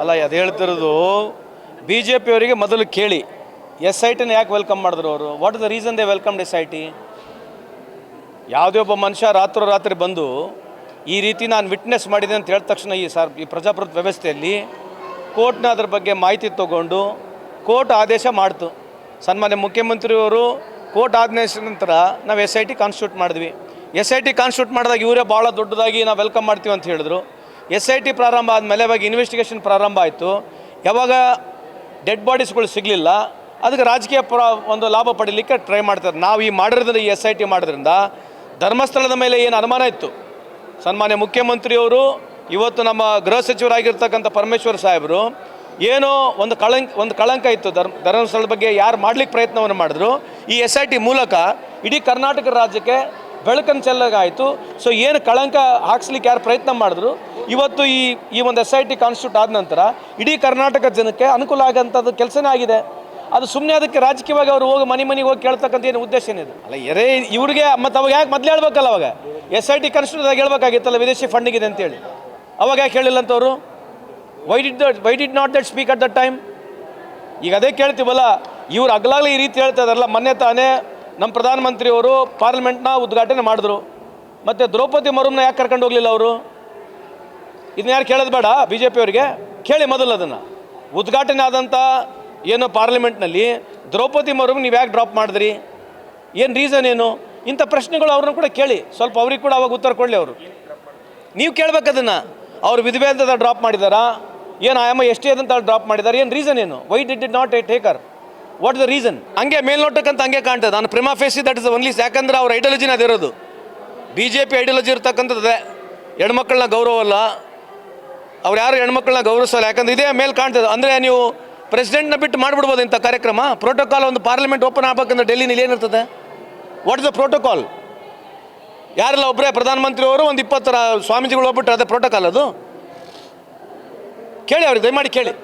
ಅಲ್ಲ, ಅದು ಹೇಳ್ತಿರೋದು ಬಿ ಜೆ ಪಿಯವರಿಗೆ ಮೊದಲು ಕೇಳಿ. ಎಸ್ ಐ ಟಿನ ಯಾಕೆ ವೆಲ್ಕಮ್ ಮಾಡಿದ್ರು ಅವರು? What is the reason they welcome S I T ಯಾವುದೇ ಒಬ್ಬ ಮನುಷ್ಯ ರಾತ್ರೋರಾತ್ರಿ ಬಂದು, ಈ ರೀತಿ ನಾನು ವಿಟ್ನೆಸ್ ಮಾಡಿದೆ ಅಂತ ಹೇಳಿದ ತಕ್ಷಣ ಈ ಸರ್, ಈ ಪ್ರಜಾಪ್ರಭುತ್ವ ವ್ಯವಸ್ಥೆಯಲ್ಲಿ ಕೋರ್ಟ್ನ ಅದ್ರ ಬಗ್ಗೆ ಮಾಹಿತಿ ತಗೊಂಡು ಕೋರ್ಟ್ ಆದೇಶ ಮಾಡ್ತು. ಸನ್ಮಾನ್ಯ ಮುಖ್ಯಮಂತ್ರಿಯವರು ಕೋರ್ಟ್ ಆದೇಶ ನಂತರ ನಾವು ಎಸ್ ಐ ಟಿ ಕಾನ್ಸ್ಟಿಟ್ಯೂಟ್ ಮಾಡಿದ್ವಿ. ಎಸ್ ಐ ಟಿ ಕಾನ್ಸ್ಟಿಟ್ಯೂಟ್ ಮಾಡಿದಾಗ ಇವರೇ ಭಾಳ ದೊಡ್ಡದಾಗಿ ನಾವು ವೆಲ್ಕಮ್ ಮಾಡ್ತೀವಿ ಅಂತ ಹೇಳಿದ್ರು. ಎಸ್ ಐ ಟಿ ಪ್ರಾರಂಭ ಆದಮೇಲೆ ಇವಾಗ ಇನ್ವೆಸ್ಟಿಗೇಷನ್ ಪ್ರಾರಂಭ ಆಯಿತು. ಯಾವಾಗ ಡೆಡ್ ಬಾಡೀಸ್ಗಳು ಸಿಗಲಿಲ್ಲ, ಅದಕ್ಕೆ ರಾಜಕೀಯ ಪ್ರ ಒಂದು ಲಾಭ ಪಡೀಲಿಕ್ಕೆ ಟ್ರೈ ಮಾಡ್ತಾರೆ. ನಾವು ಈ ಮಾಡಿರೋದ್ರಿಂದ ಈ ಎಸ್ ಐ ಟಿ ಮಾಡೋದ್ರಿಂದ ಧರ್ಮಸ್ಥಳದ ಮೇಲೆ ಏನು ಅನುಮಾನ ಇತ್ತು? ಸನ್ಮಾನ್ಯ ಮುಖ್ಯಮಂತ್ರಿಯವರು, ಇವತ್ತು ನಮ್ಮ ಗೃಹ ಸಚಿವರಾಗಿರ್ತಕ್ಕಂಥ ಪರಮೇಶ್ವರ್ ಸಾಹೇಬರು, ಏನೋ ಒಂದು ಕಳಂಕ ಒಂದು ಕಳಂಕ ಇತ್ತು. ಧರ್ಮ, ಧರ್ಮಸ್ಥಳದ ಬಗ್ಗೆ ಯಾರು ಮಾಡ್ಲಿಕ್ಕೆ ಪ್ರಯತ್ನವನ್ನು ಮಾಡಿದ್ರು. ಈ ಎಸ್ ಐ ಟಿ ಮೂಲಕ ಇಡೀ ಕರ್ನಾಟಕ ರಾಜ್ಯಕ್ಕೆ ಬೆಳಕನ್ನು ಚೆಲ್ಲಾಗಾಯಿತು. ಸೊ ಏನು ಕಳಂಕ ಹಾಕ್ಸ್ಲಿಕ್ಕೆ ಯಾರು ಪ್ರಯತ್ನ ಮಾಡಿದ್ರು. ಇವತ್ತು ಈ ಈ ಒಂದು ಎಸ್ ಐ ಟಿ ಕಾನ್ಸ್ಟಿಟ್ಯೂಟ್ ಆದ ನಂತರ ಇಡೀ ಕರ್ನಾಟಕ ಜನಕ್ಕೆ ಅನುಕೂಲ ಆಗೋಂಥದ್ದು ಕೆಲಸನೇ ಆಗಿದೆ. ಅದು ಸುಮ್ಮನೆ ಅದಕ್ಕೆ ರಾಜಕೀಯವಾಗಿ ಅವರು ಹೋಗಿ ಮನೆ ಮನೆಗೆ ಹೋಗಿ ಕೇಳ್ತಕ್ಕಂಥ ಏನು ಉದ್ದೇಶ ಏನಿದೆ? ಅಲ್ಲ, ಎರೇ ಇವ್ರಿಗೆ ಮತ್ತು ಅವಾಗ ಯಾಕೆ ಮೊದಲು ಹೇಳ್ಬೇಕಲ್ಲ ಅವಾಗ? ಎಸ್ ಐ ಟಿ ಕಾನ್ಸ್ಟಿಟ್ಯೂಟ್ದಾಗ ಹೇಳ್ಬೇಕಾಗಿತ್ತಲ್ಲ ವಿದೇಶಿ ಫಂಡಿಗಿದೆ ಅಂತೇಳಿ. ಅವಾಗ ಯಾಕೆ ಹೇಳಿಲ್ಲ ಅಂತವರು why did that why did not that speak at that time ಈಗ ಅದೇ ಕೇಳ್ತೀವಲ್ಲ, ಇವ್ರು ಅಗ್ಲಾಗಲೇ ಈ ರೀತಿ ಹೇಳ್ತಾ ಇದಾರಲ್ಲ, ಮೊನ್ನೆ ತಾನೇ ನಮ್ಮ ಪ್ರಧಾನಮಂತ್ರಿಯವರು ಪಾರ್ಲಿಮೆಂಟ್ನ ಉದ್ಘಾಟನೆ ಮಾಡಿದ್ರು. ಮತ್ತು ದ್ರೌಪದಿ ಮರುಮ್ನ ಯಾಕೆ ಕರ್ಕೊಂಡು ಹೋಗಲಿಲ್ಲ ಅವರು? ಇದನ್ನ ಯಾರು ಕೇಳೋದು ಬೇಡ ಬಿ ಜೆ ಪಿಯವರಿಗೆ ಕೇಳಿ ಮೊದಲು ಅದನ್ನು. ಉದ್ಘಾಟನೆ ಆದಂಥ ಏನು ಪಾರ್ಲಿಮೆಂಟ್ನಲ್ಲಿ ದ್ರೌಪದಿ ಮರುಮ್ ನೀವು ಯಾಕೆ ಡ್ರಾಪ್ ಮಾಡಿದ್ರಿ? ಏನು ರೀಸನ್ ಏನು? ಇಂಥ ಪ್ರಶ್ನೆಗಳು ಅವ್ರನ್ನ ಕೂಡ ಕೇಳಿ. ಸ್ವಲ್ಪ ಅವ್ರಿಗೆ ಕೂಡ ಅವಾಗ ಉತ್ತರ ಕೊಡಲಿ ಅವರು. ನೀವು ಕೇಳಬೇಕು ಅದನ್ನು. ಅವ್ರು ವಿಧವೆ ಅಂತ ಡ್ರಾಪ್ ಮಾಡಿದಾರಾ? ಏನು ಆಯಾಮ ಎಷ್ಟೇ ಅಂತ ಡ್ರಾಪ್ ಮಾಡಿದ್ದಾರೆ ಏನು ರೀಸನ್ ಏನು? Why did did not a taker what the reason ಹಂಗೆ ಮೇಲ್ನೋಟಕ್ಕಂತ ಹಂಗೆ ಕಾಣ್ತದೆ. ನಾನು prima facie that is only ಯಾಕಂದ್ರೆ ಅವ್ರ ಐಡಿಯಾಲಜಿನ ಅದಿರೋದು ಬಿ ಜೆ ಪಿ ಐಡಿಯಾಲಜಿ ಇರ್ತಕ್ಕಂಥದ್ದು ಹೆಣ್ಮಕ್ಳನ್ನ ಗೌರವ ಅಲ್ಲ. ಅವ್ರು ಯಾರು ಹೆಣ್ಮಕ್ಳನ್ನ ಗೌರವಿಸಲ್ಲ. ಯಾಕಂದ್ರೆ ಇದೇ ಮೇಲೆ ಕಾಣ್ತದೆ. ಅಂದರೆ ನೀವು ಪ್ರೆಸಿಡೆಂಟ್ನ ಬಿಟ್ಟು ಮಾಡಿಬಿಡ್ಬೋದು ಇಂಥ ಕಾರ್ಯಕ್ರಮ? ಪ್ರೋಟೋಕಾಲ್ ಒಂದು ಪಾರ್ಲಿಮೆಂಟ್ ಓಪನ್ ಆಗ್ಬೇಕಂದ್ರೆ ಡೆಲ್ಲಿನಲ್ಲಿ ಏನಿರ್ತದೆ? ವಾಟ್ ಇಸ್ ದ ಪ್ರೋಟೋಕಾಲ್ ಯಾರೆಲ್ಲ ಒಬ್ಬರೇ ಪ್ರಧಾನಮಂತ್ರಿಯವರು ಒಂದು ಇಪ್ಪತ್ತರ ಸ್ವಾಮೀಜಿಗಳು ಹೋಗ್ಬಿಟ್ರೆ ಅದೇ ಪ್ರೋಟೋಕಾಲ್ ಅದು? ಕೇಳಿ ಅವ್ರಿಗೆ, ದಯಮಾಡಿ ಕೇಳಿ.